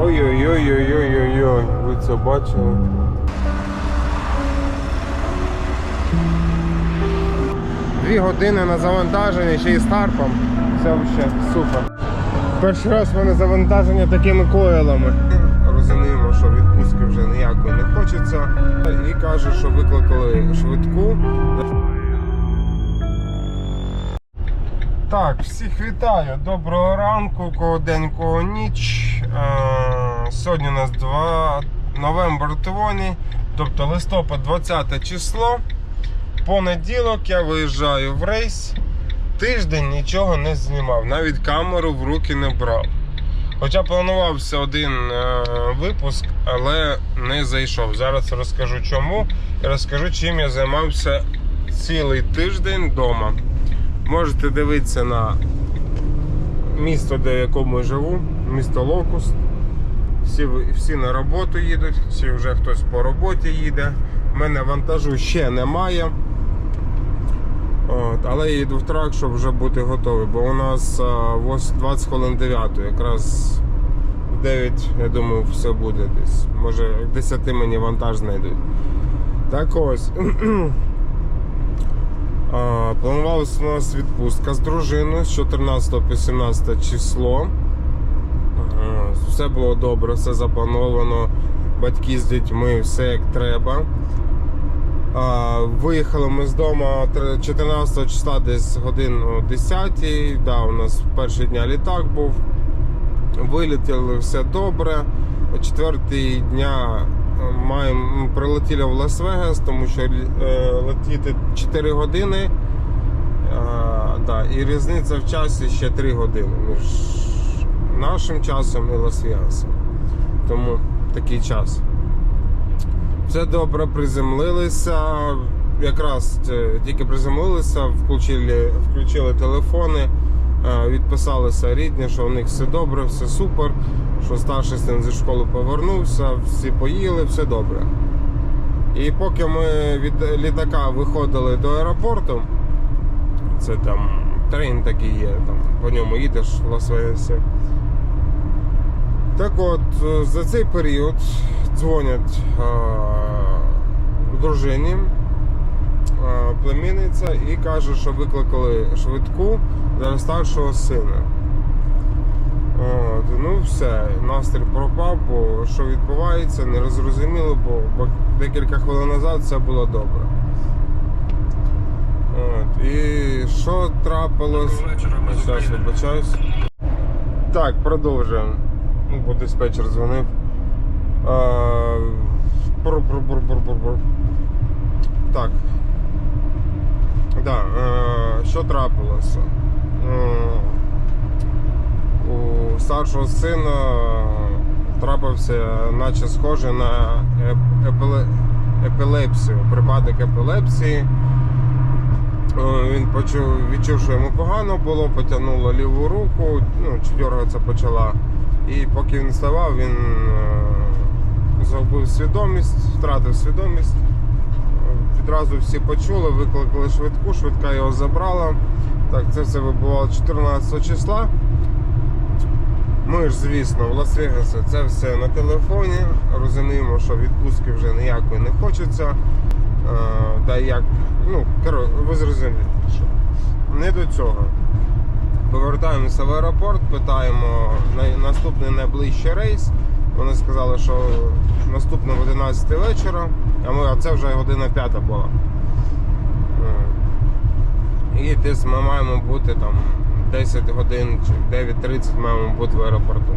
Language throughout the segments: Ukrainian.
Ой-ой-ой-ой-ой-ой, ви це бачили? Дві години на завантаження ще й з тарпом. Це взагалі супер. Перший раз в мене завантаження такими койлами. Розуміємо, що відпустки вже ніякої не хочеться. І каже, що викликали швидку. Так, всіх вітаю. Доброго ранку, кого день, кого ніч. Е, Сьогодні у нас 2 новембр Тивоні, тобто листопад 20 число. Понеділок я виїжджаю в рейс. Тиждень нічого не знімав, навіть камеру в руки не брав. Хоча планувався один е, випуск, але не зайшов. Зараз розкажу чому і розкажу, чим я займався цілий тиждень вдома. Можете дивитися на місто, де в якому я живу, місто Локуст. Всі, всі на роботу їдуть, всі вже хтось по роботі їде. У мене вантажу ще немає. От, але я йду в трак, щоб вже бути готовий, бо у нас а, 20 хвилин 9, якраз в 9, я думаю, все буде десь. Може, в 10 мені вантаж знайдуть. Так ось. Планувалася у нас відпустка з дружиною з 14 по 17 число. Все було добре, все заплановано. Батьки з дітьми, все як треба. Виїхали ми з дому 14 числа десь годин о 10. Да, у нас перший дня літак був. Вилетіли все добре. Четвертий дня маємо прилетіли в Лас-Вегас, тому що е, летіти 4 години. А, да, і різниця в часі ще 3 години між нашим часом і Лас-Вегасом. Тому такий час. Все добре, приземлилися. Якраз е, тільки приземлилися, включили, включили телефони, е, відписалися рідні, що у них все добре, все супер, що старший син зі школи повернувся, всі поїли, все добре. І поки ми від літака виходили до аеропорту, це там трейн такий є, там, по ньому їдеш в Лас-Вегасі. Так от, е, за цей період дзвонять е, дружині е, племінниця і каже, що викликали швидку для старшого сина. От, ну все, настрій пропав, бо що відбувається, не розрозуміло, бо, декілька хвилин назад все було добре. От, і що трапилось? Зараз вибачаюсь. Так, продовжуємо. Ну, Бо диспетчер дзвонив. А. Так. Да, е, що трапилося? У старшого сина трапився, наче схоже на епілепсію, припадок епілепсії. Е, Він почув, відчув, що йому погано було, потягнуло ліву руку, ну, чи почала. І поки він вставав, він е, загубив свідомість, втратив свідомість. Відразу всі почули, викликали швидку, швидка його забрала. Так, це все вибувало 14 числа. Ж, звісно, в Лас-Вегасі це все на телефоні. Розуміємо, що відпустки вже ніякої не хочеться. Е, да як, ну, ви зрозумієте, що не до цього. Повертаємося в аеропорт, питаємо на наступний найближчий рейс. Вони сказали, що наступний в 11 вечора, а, ми, а це вже година 5 була. Е, І десь ми маємо бути там 10 годин чи 9.30 маємо бути в аеропорту.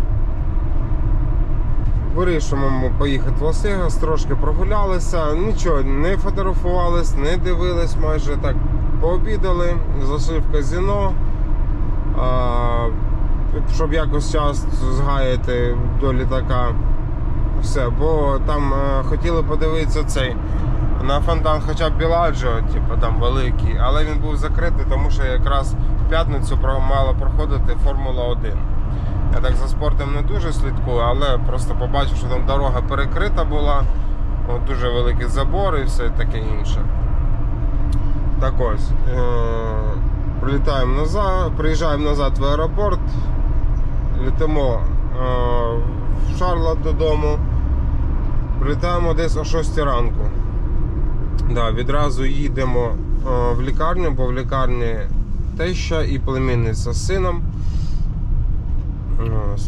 Вирішимо поїхати в Лас-Вегас, трошки прогулялися, нічого, не фотографувались, не дивились майже так. Пообідали, зайшли в казино, щоб якось час згаяти до літака. Все, бо там е, хотіли подивитися цей на фонтан хоча б Біладжо, типу там великий, але він був закритий, тому що якраз п'ятницю мала проходити Формула 1. Я так за спортом не дуже слідкую, але просто побачив, що там дорога перекрита була, от дуже великий забор і все таке інше. Так ось. Е- прилітаємо назад, приїжджаємо назад в аеропорт, літимо в Шарлот додому. Прилітаємо десь о 6 ранку. Да, відразу їдемо е, в лікарню, бо в лікарні теща і племінниця з сином.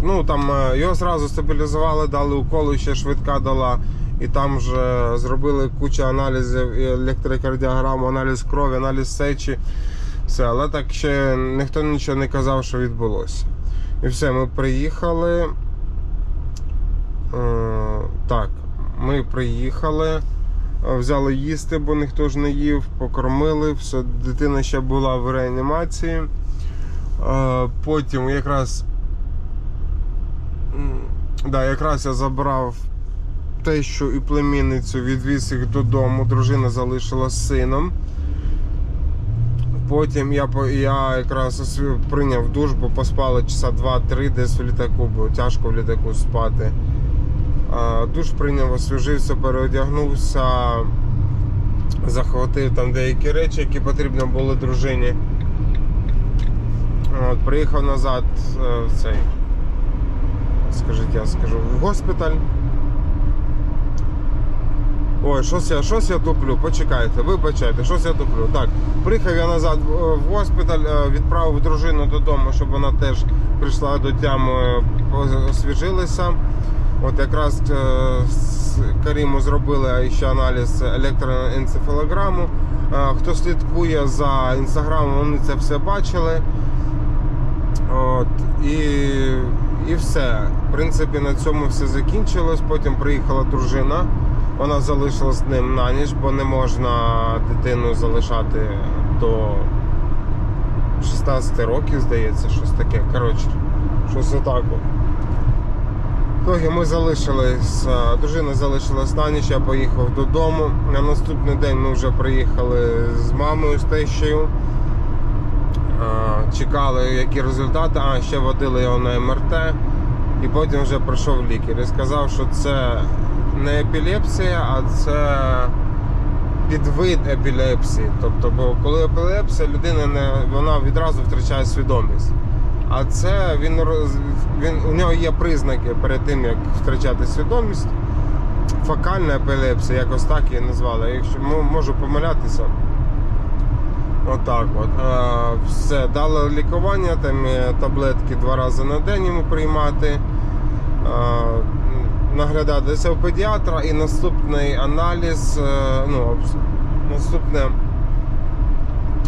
Ну, там е, його зразу стабілізували, дали уколи, ще швидка дала. І там вже зробили кучу аналізів, електрокардіограму, аналіз крові, аналіз сечі. Все, але так ще ніхто нічого не казав, що відбулося. І все, ми приїхали. Е, так, ми приїхали, взяли їсти, бо ніхто ж не їв, покормили, все, дитина ще була в реанімації. Е, Потім якраз, да, якраз я забрав тещу і племінницю, відвіз їх додому, дружина залишилась з сином. Потім я, я якраз прийняв душ, бо поспали часа 2-3 десь в літаку, бо тяжко в літаку спати. Душ прийняв, освіжився, переодягнувся, захватив там деякі речі, які потрібно були дружині. От, приїхав назад е, в цей, скажіть, я скажу, в госпіталь. Ой, щось я, щось я туплю, почекайте, вибачайте, щось я туплю. Так, приїхав я назад е, в госпіталь, е, відправив дружину додому, щоб вона теж прийшла до тями, е, освіжилася. От якраз е, з Каріму зробили ще аналіз електроенцефалограму. Е, Хто слідкує за інстаграмом, вони це все бачили. От, і, і все. В принципі, на цьому все закінчилось. Потім приїхала дружина. Вона залишилась з ним на ніч, бо не можна дитину залишати до 16 років, здається, щось таке. Коротше, щось отак. Тоді ми залишились, дружина залишилась на ніч, я поїхав додому. На наступний день ми вже приїхали з мамою, з тещею. Чекали, які результати, а ще водили його на МРТ. І потім вже прийшов лікар і сказав, що це не епілепсія, а це підвид епілепсії. Тобто, бо коли епілепсія, людина не вона відразу втрачає свідомість. А це він, він у нього є признаки перед тим, як втрачати свідомість. Фокальна епілепсія, якось так її назвали. Якщо можу помилятися. Отак от. Е, все, дали лікування, там таблетки два рази на день йому приймати. Е, наглядатися у педіатра і наступний аналіз, е, ну, наступне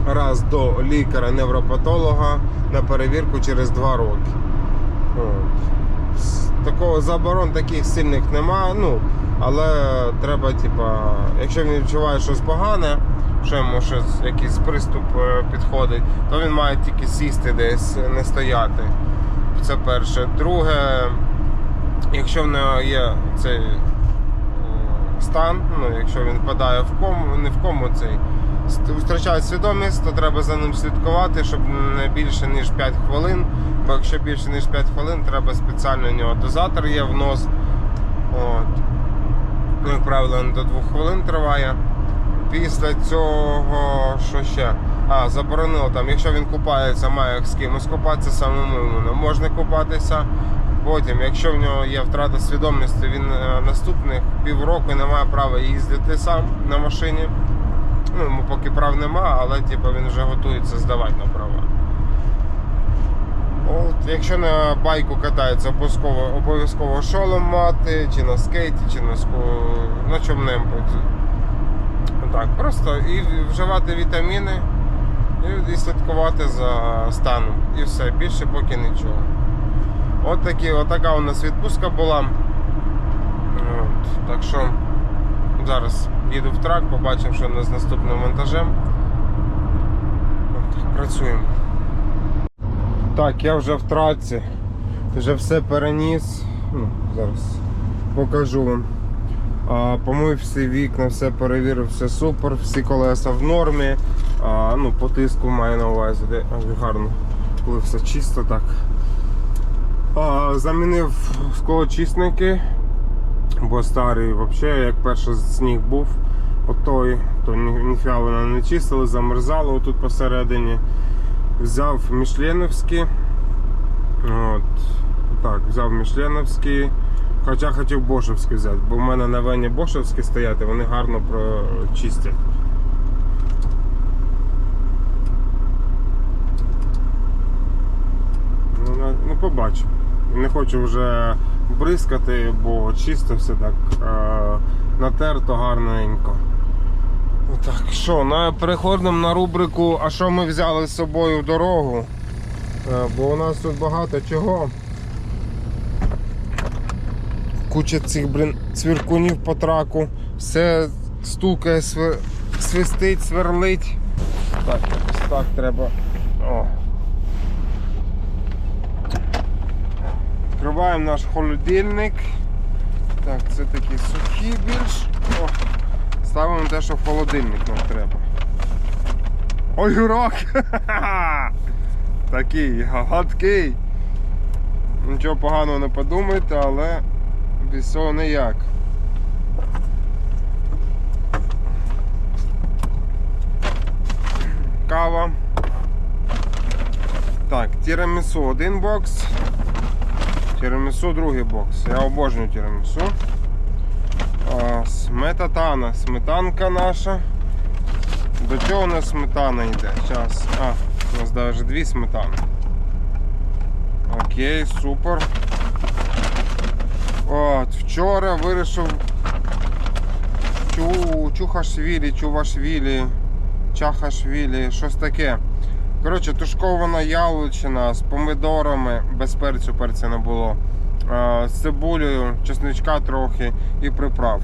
раз до лікаря-невропатолога на перевірку через 2 роки. От. Такого заборон таких сильних нема, ну, але треба, типа, якщо він відчуває щось погане, що йому щось, якийсь приступ е, підходить, то він має тільки сісти десь, не стояти. Це перше. Друге, якщо в нього є цей е, стан, ну, якщо він впадає в кому, не в кому цей, втрачає свідомість, то треба за ним слідкувати, щоб не більше ніж 5 хвилин. Бо якщо більше ніж 5 хвилин, треба спеціально у нього дозатор є в нос. От. Ну, як правило, до 2 хвилин триває. Після цього, що ще? А, заборонило там, якщо він купається, має з кимось купатися, самому йому не можна купатися. Потім, якщо в нього є втрата свідомості, він е, наступних півроку не має права їздити сам на машині. Ну, йому поки прав нема, але типу, він вже готується здавати на права. От, якщо на байку катається, обов'язково, обов'язково шолом мати, чи на скейті, чи на, ску- на чому-небудь. Так, просто і вживати вітаміни, і, і слідкувати за станом. І все, більше поки нічого. От, такі, от така у нас відпустка була. От, так що зараз їду в трак, побачимо, що у нас з наступним монтажем. Працюємо. Так, я вже в траці, вже все переніс. Ну, зараз покажу вам. А, помив всі вікна, все перевірив, все супер, всі колеса в нормі. А, ну, по тиску маю на увазі, де гарно, коли все чисто так. А, замінив склоочисники, бо старий взагалі, як перший сніг був, отой, то ні- ніфіга вона не чистили, замерзало тут посередині. Взяв мішленовські. От. Так, взяв Мішленовський. Хоча хотів Бошевський взяти, бо в мене на вені Бошевські стоять, і вони гарно прочистять. Ну, ну побачу. Не хочу вже бризкати, бо чисто все так е, натерто гарненько. Так, що, на, переходимо на рубрику А що ми взяли з собою в дорогу? Е, бо у нас тут багато чого. Куча цих блін, цвіркунів по траку. Все стукає, свистить, сверлить. Так, так треба. О. Відкриваємо наш холодильник. Так, це такі сухі більш. О. Ставимо те, що в холодильник нам треба. Огірок! Такий гадкий. Нічого поганого не подумайте, але без цього ніяк. Кава. Так, тірамісу один бокс. Тірамісу другий бокс. Я обожнюю тірамісу. Сметатана, сметанка наша. До чого у нас сметана йде? Зараз. А, у нас навіть дві сметани. Окей, супер. От, вчора вирішив чу, чухашвілі, чувашвілі, чахашвілі, щось таке. Коротше, тушкована яловичина з помидорами, без перцю перця не було. З цибулею, чесничка трохи і приправ.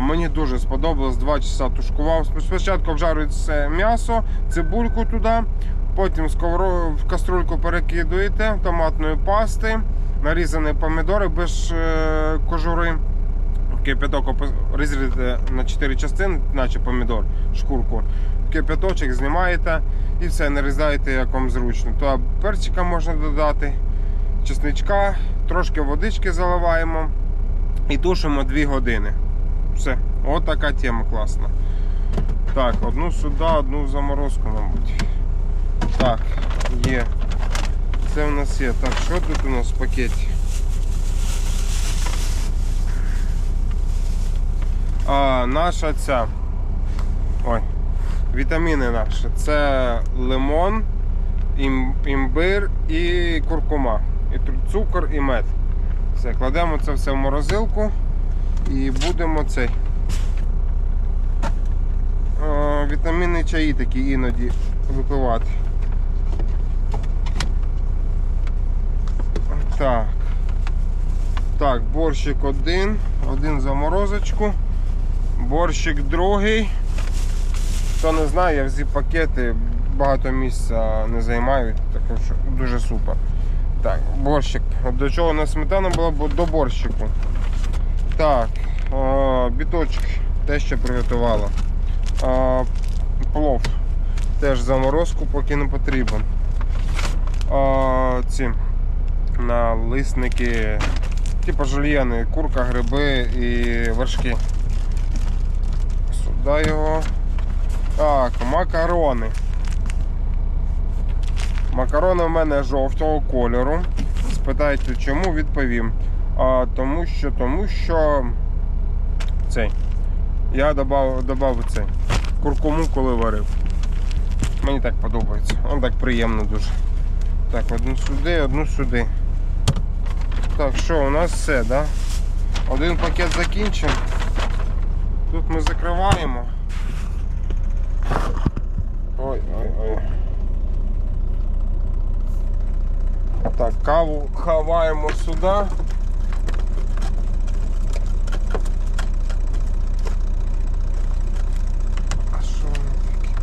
Мені дуже сподобалось, 2 часа тушкував. Спочатку обжарюється м'ясо, цибульку туди, потім в каструльку перекидуєте томатної пасти, нарізані помідори без е, кожури. Кипяток розрізаєте на 4 частини, наче помідор, шкурку. Кипяточок знімаєте і все, нарізаєте як вам зручно. То перчика можна додати, чесничка, трошки водички заливаємо і тушимо 2 години. Все, от така тема класна. Так, одну сюди, одну заморозку, мабуть. Так, є. Це у нас є. Так, що тут у нас в пакеті? А, наша ця. Ой. Вітаміни наші. Це лимон, ім, імбир і куркума. І цукор і мед. Все, кладемо це все в морозилку і будемо цей. А, вітамінні чаї такі іноді випивати. Так. Так, борщик один, один заморозочку. Борщик другий. Хто не знає, я взяв пакети, багато місця не займають, так що дуже супер. Так, борщик. До чого на сметана була, бо до борщику. Так, о, біточок те, що приготувала. А, плов. Теж заморозку, поки не потрібен. А, ці налисники, типу жульєни, курка, гриби і вершки. Сюди його. Так, макарони. Макарони в мене жовтого кольору. Спитайте чому, відповім. А, тому що, тому що цей. Я додав, додав цей куркуму, коли варив. Мені так подобається. Воно так приємно дуже. Так, одну сюди, одну сюди. Так, що, у нас все, да? Один пакет закінчен. Тут ми закриваємо. Ой, ой, ой. Так, каву ховаємо сюди. А що воно таке?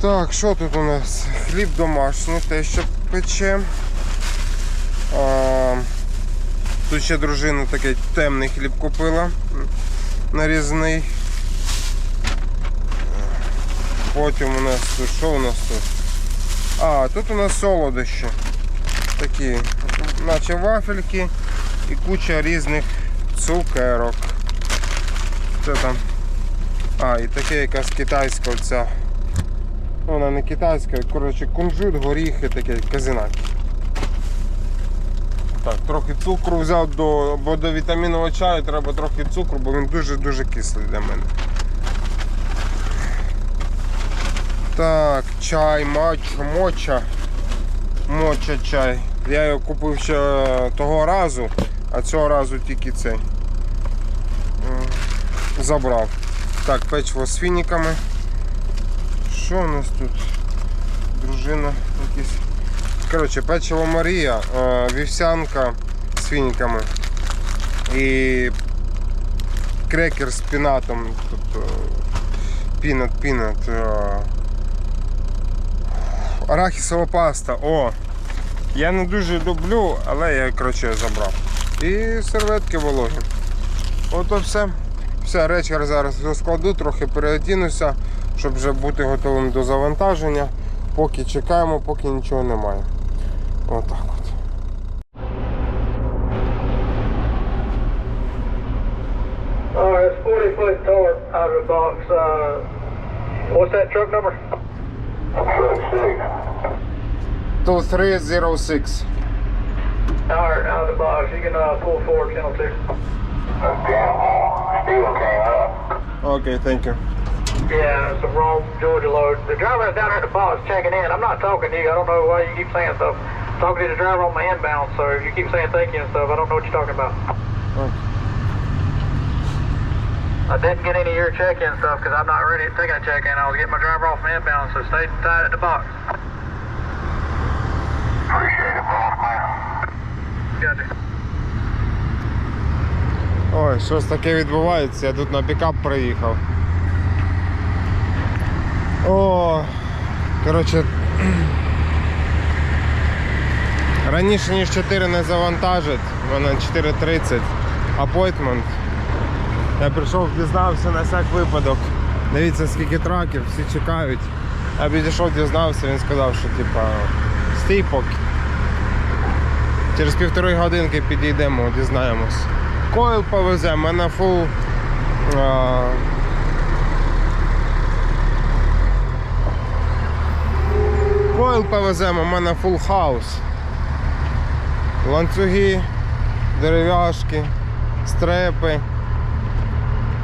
Так, що тут у нас? Хліб домашній, те, що пече. А, тут ще дружина такий темний хліб купила, нарізний. Потім у нас тут, що у нас тут? А, тут у нас солодощі. Такі, наче вафельки і куча різних цукерок. Це там. А, і таке якась китайська оця Вона не китайська, коротше, кунжут, горіхи, таке казинаки. Так, трохи цукру взяв, до, бо до вітамінового чаю треба трохи цукру, бо він дуже-дуже кислий для мене. Так, чай, мачо, моча. Моча чай. Я його купив ще того разу, а цього разу тільки цей. Забрав. Так, печиво з фініками. Що у нас тут? Дружина якісь. Коротше, печиво Марія, е, вівсянка з фініками. І крекер з пінатом. Тобто пінат, пінат. е, Арахісова паста. О! Я не дуже люблю, але я коротше забрав. І серветки вологі. Ото все. Все, речі зараз розкладу, трохи переодінуся, щоб вже бути готовим до завантаження. Поки чекаємо, поки нічого немає. Отак от. All right, it's 40 foot tall out of the box. Uh, what's that truck number? 2306. All right, out of the box. You can uh, pull forward, channel two. Окей, thank you. Yeah, it's a wrong Georgia load. The driver is down there at the box checking in. I'm not talking to you. I don't know why you keep saying stuff. I'm talking to the driver on my inbound, so if you keep saying thank you and stuff, I don't know what you're talking about. Okay. I didn't get any of your check-in stuff because I'm not ready to take a check-in. I was getting my driver off my inbound, so stay tight at the box. Appreciate it, boss man. Gotcha. Ой, щось таке відбувається, я тут на пікап приїхав. О, коротше. Раніше ніж 4 не завантажить, в мене 4.30 апойтмент. Я прийшов, дізнався на всяк випадок. Дивіться, скільки траків, всі чекають. Я підійшов, дізнався, він сказав, що типа стій поки. Через півтори годинки підійдемо, дізнаємось. Койл повезе, мене фул. А... Койл повеземо, у мене фул хаус. Ланцюги, дерев'яшки, стрепи,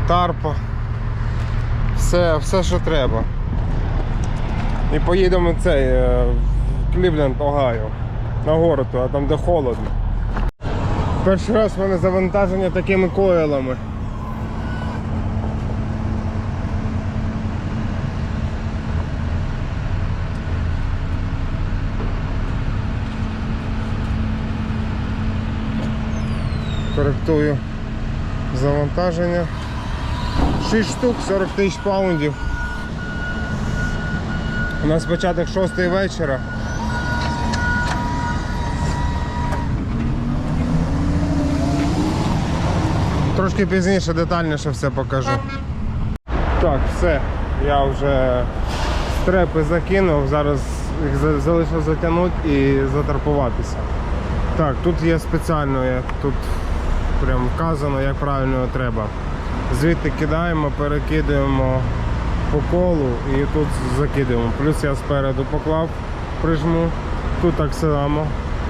тарпа. Все, все, що треба. І поїдемо цей е, в Клівленд, Огайо. На город, а там де холодно. Перший раз в мене завантаження такими койлами. Коректую завантаження. 6 штук, 40 тисяч паундів. У нас початок 6 вечора. Трошки пізніше детальніше все покажу. Так, все. Я вже стрепи закинув, зараз їх за- залишив затягнути і заторпуватися. Так, тут є спеціально, як тут прям вказано, як правильно треба. Звідти кидаємо, перекидаємо по колу і тут закидаємо. Плюс я спереду поклав, прижму. Тут так само.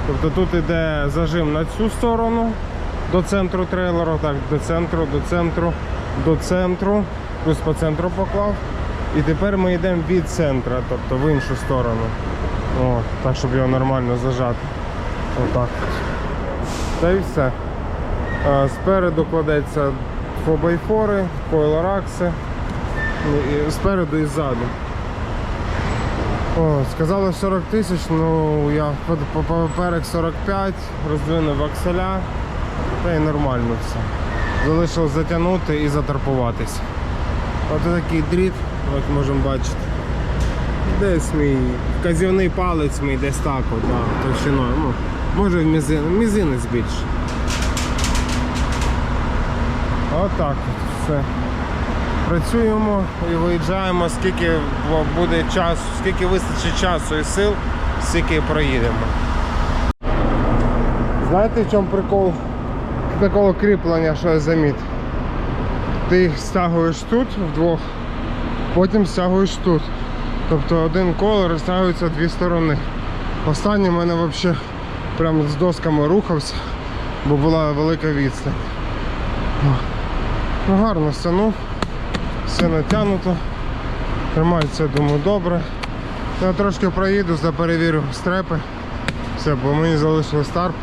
Тобто тут іде зажим на цю сторону до центру трейлеру, так, до центру, до центру, до центру, плюс по центру поклав. І тепер ми йдемо від центра, тобто в іншу сторону. О, так, щоб його нормально зажати. Отак. Та й все. А, Спереду кладеться фобайфори, койлоракси. І Спереду і ззаду. О, сказали 40 тисяч, ну я по- по- поперек 45, роздвинув акселя, та й нормально все. Залишилось затягнути і заторпуватися. Ось такий дріт, як можемо бачити. Десь мій вказівний палець мій десь так, от, да, товщиною. Ну, може в мізин, мізинець більше. Отак от все. Працюємо і виїжджаємо, скільки буде часу, скільки вистачить часу і сил, стільки проїдемо. Знаєте, в чому прикол такого кріплення, що я замітив? Ти їх стягуєш тут вдвох, потім стягуєш тут. Тобто один колор розтягується дві сторони. Останній в мене взагалі прямо з досками рухався, бо була велика відстань. Ну гарно стягнув, все натягнуто. Тримається, думаю, добре. Я трошки проїду, перевірю стрепи. Все, бо мені залишилось тарп.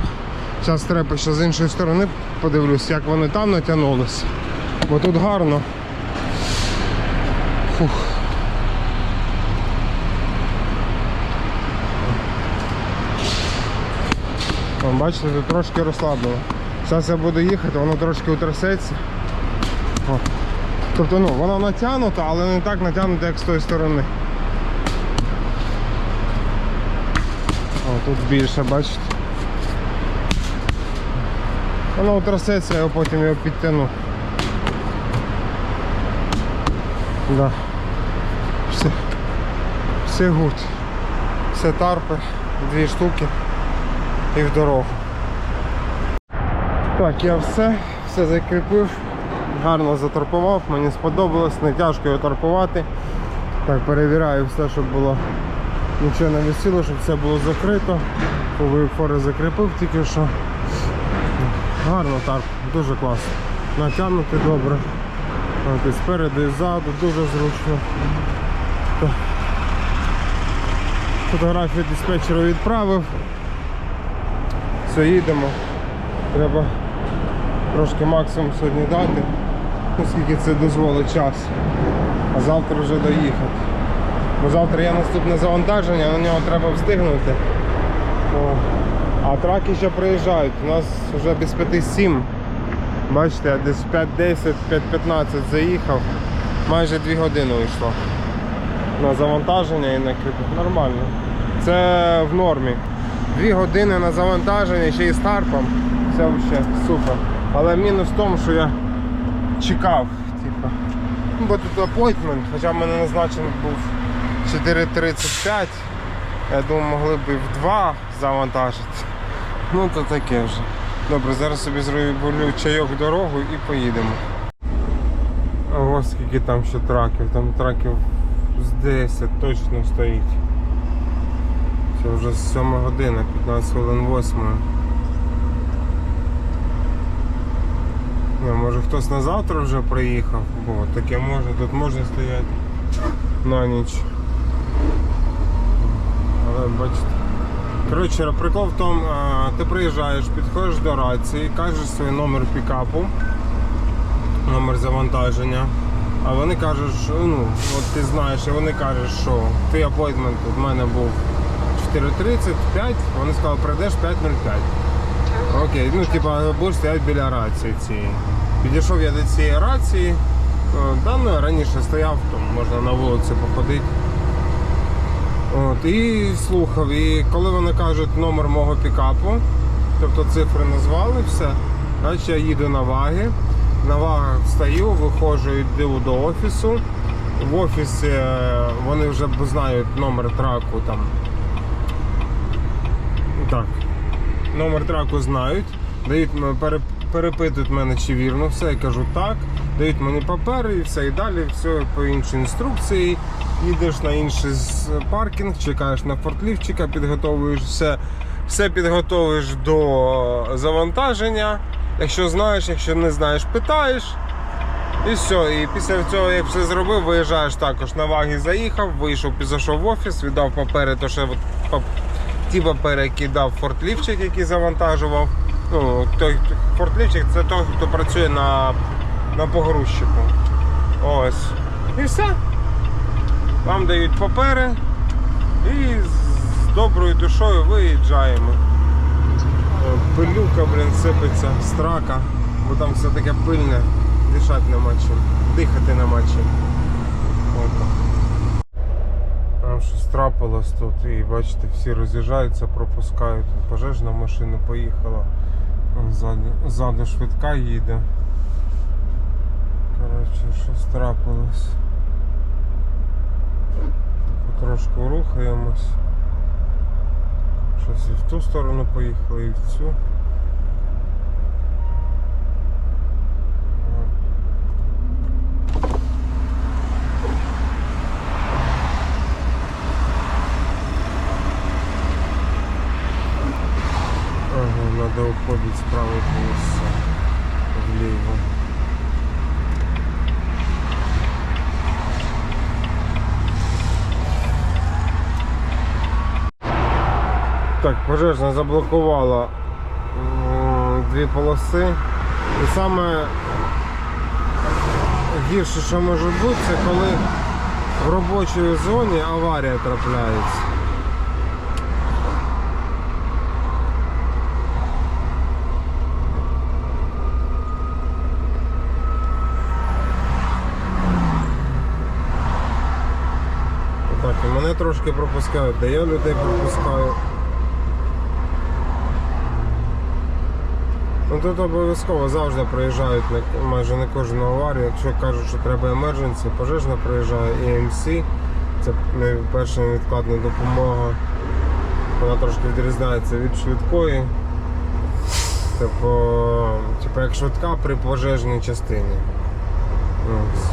Зараз стрепи ще з іншої сторони подивлюсь, як вони там натягнулися. Бо тут гарно. Фух. Бачите, тут трошки розслаблено. Зараз я буду їхати, воно трошки утрясеться. Тобто ну, воно натягнуто, але не так натягнуто, як з тої сторони. О, тут більше, бачите. Воно утрясеться, я потім його підтягну. Да. Все. Все гуд. Все тарпи, дві штуки і в дорогу. Так, я все, все закріпив, гарно заторпував, мені сподобалось, не тяжко його торпувати. Так, перевіряю все, щоб було нічого не висіло, щоб все було закрито. Повик фори закріпив тільки що. Гарно тарп, дуже класно. Натягнути добре. От, і спереду і ззаду, дуже зручно. Фотографію диспетчеру відправив. Все, їдемо. Треба трошки максимум сьогодні дати, оскільки це дозволить час. А завтра вже доїхати. Бо завтра є наступне завантаження, на нього треба встигнути. О, А траки ще приїжджають. У нас вже без 5-7. Бачите, я десь 5-10, 5-15 заїхав. Майже 2 години вийшло. На завантаження і на кріп- Нормально. Це в нормі. Дві години на завантаження ще й з тарпом. Це взагалі супер. Але мінус в тому, що я чекав. Типу. Ну, бо тут апойтмент, хоча в мене назначений був 4.35. Я думаю, могли б і в 2 завантажити. Ну то таке вже. Добре, зараз собі зроблю чайок дорогу і поїдемо. Ого, скільки там ще траків, там траків з 10 точно стоїть. Це вже 7 година, 15 хвилин 8. Не, може хтось на завтра вже приїхав, бо таке можна, тут можна стояти на ніч. Але бачите. Коротше, прикол в тому, ти приїжджаєш, підходиш до рації, кажеш свій номер пікапу, номер завантаження. А вони кажуть, що ну, от ти знаєш, і вони кажуть, що твій апойтмент у мене був 4.35, вони сказали, прийдеш 5.05. Окей, ну типа будеш стояти біля рації цієї. Підійшов я до цієї рації. е, Да, ну, раніше стояв, там можна на вулиці походити. От, і слухав. І коли вони кажуть номер мого пікапу, тобто цифри назвали, все, значить я їду на ваги. На вагах встаю, виходжу, йду до офісу. В офісі е, вони вже знають номер траку там. Так, номер траку знають, дають перепитують мене, чи вірно все. Я кажу так, дають мені папери і все. І далі все по іншій інструкції. Їдеш на інший паркінг, чекаєш на фортлівчика, підготовуєш все, все підготовуєш до завантаження. Якщо знаєш, якщо не знаєш, питаєш. І все. І після цього, як все зробив, виїжджаєш також на ваги заїхав, вийшов, зайшов в офіс, віддав папери, то пап- ті папери, які дав фортлівчик, який завантажував. Ну, той фортлівчик це той, хто працює на, на погрузчику. Ось. І все. Вам дають папери і з доброю душою виїжджаємо. Е, Пилюка, блін, сипеться, страка, бо там все таке пильне, дишати нема чим, дихати нема чим. Там щось трапилось тут і бачите, всі роз'їжджаються, пропускають. Пожежна машина поїхала. Ззаду швидка їде. Коротше, щось трапилось. Потрошку рухаємось. Щось і в ту сторону поїхали, і в цю. Правой полосы влево. Так, пожежна заблокувала дві полоси. І саме гірше, що може бути, це коли в робочій зоні аварія трапляється. Так, і мене трошки пропускають, де я людей пропускаю. Ну тут обов'язково завжди приїжджають на, майже на кожну аварію. Якщо кажуть, що треба емердженсі, пожежна приїжджає EMC, це не- перша невідкладна допомога. Вона трошки відрізняється від швидкої. Типу, типу як швидка при пожежній частині. Ось.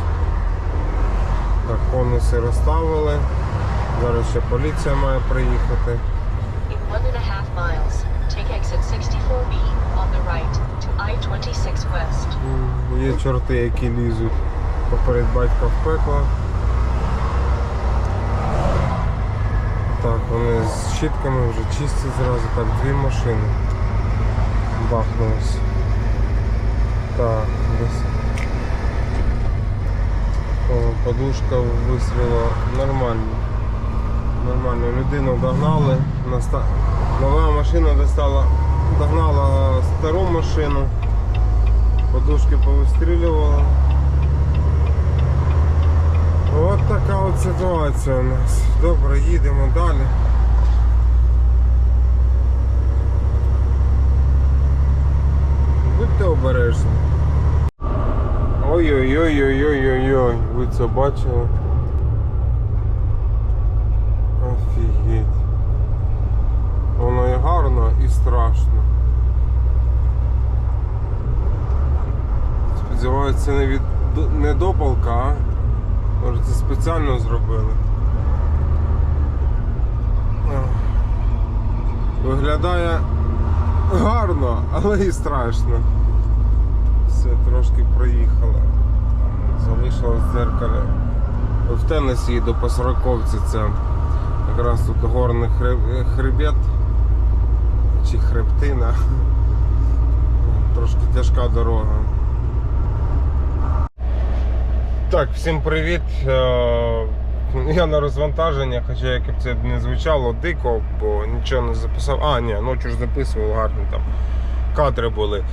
Так, конуси розставили. Зараз ще поліція має приїхати. In one and a half miles, take exit 64B on the right to I-26 West. М, Є чорти, які лізуть поперед батька в пекло. Так, вони з щітками вже чистять зразу. Так, дві машини. Бахнулись. Так, десь. О, подушка вистріла нормально. Нормально. Людину догнали. Нова машина достала, догнала стару машину. Подушки повистрілювала. От така от ситуація у нас. Добре, їдемо далі. Будьте обережні. Ой-ой-ой-ой-ой-ой-ой, ви це бачили? Офігеть. Воно і гарно, і страшно. Це не від до- не допалка, а може це спеціально зробили. Виглядає гарно, але і страшно. Все, трошки проїхали. Залишилось дзеркалі. В Теннесі їду по сороковці, це якраз тут горний хреб- хребет чи хребтина. Трошки тяжка дорога. Так, всім привіт. Е, Я на розвантаження, хоча як б це не звучало дико, бо нічого не записав. А, ні, ночі ж записував гарні там кадри були.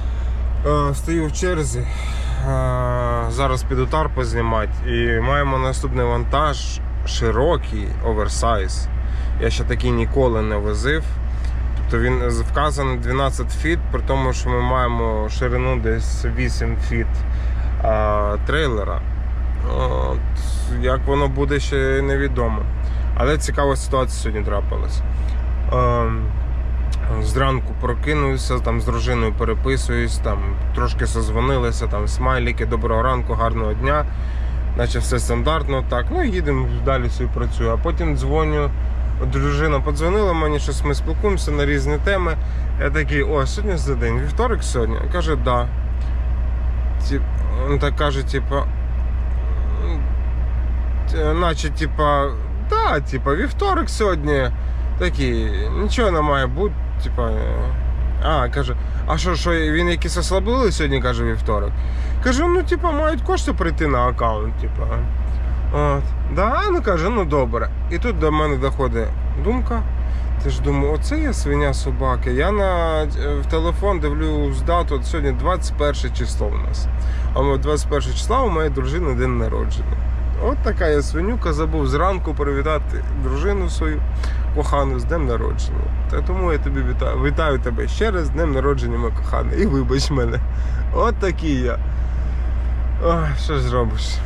Е, Стою в черзі. Е, Зараз піду тарпу знімати. І маємо наступний вантаж широкий оверсайз. Я ще такий ніколи не возив. Тобто він вказаний 12 фіт, при тому, що ми маємо ширину десь 8 фіт трейлера. От, як воно буде ще невідомо. Але цікава ситуація сьогодні трапилась. Ем, Зранку прокинувся, там з дружиною переписуюсь, там трошки созвонилися, там смайліки, доброго ранку, гарного дня. Наче все стандартно, так. Ну їдемо далі собі працюю. А потім дзвоню. Дружина подзвонила мені, щось ми спілкуємося на різні теми. Я такий, о, сьогодні за день, вівторок сьогодні. Каже, да. Тип, так каже, типа. Т- Наче, типа, да, типа, вівторок сьогодні. Такий, нічого не має бути, типа. е, А, каже, а що, що він якийсь ослабливий сьогодні, каже, вівторок. Кажу, ну, типа, мають кошти прийти на аккаунт, типа. От. Да, ну каже, ну добре. І тут до мене доходить думка. Ти ж думаю, оце є свиня собаки. Я на, в телефон дивлюсь дату, от сьогодні 21 число у нас. А 21 числа у моєї дружини день народження. От така я свинюка, забув зранку привітати дружину свою кохану з днем народження. Та тому я тобі вітаю, вітаю тебе ще раз з днем народження, моя кохана. І вибач мене. От такий я. Ой, що ж робиш?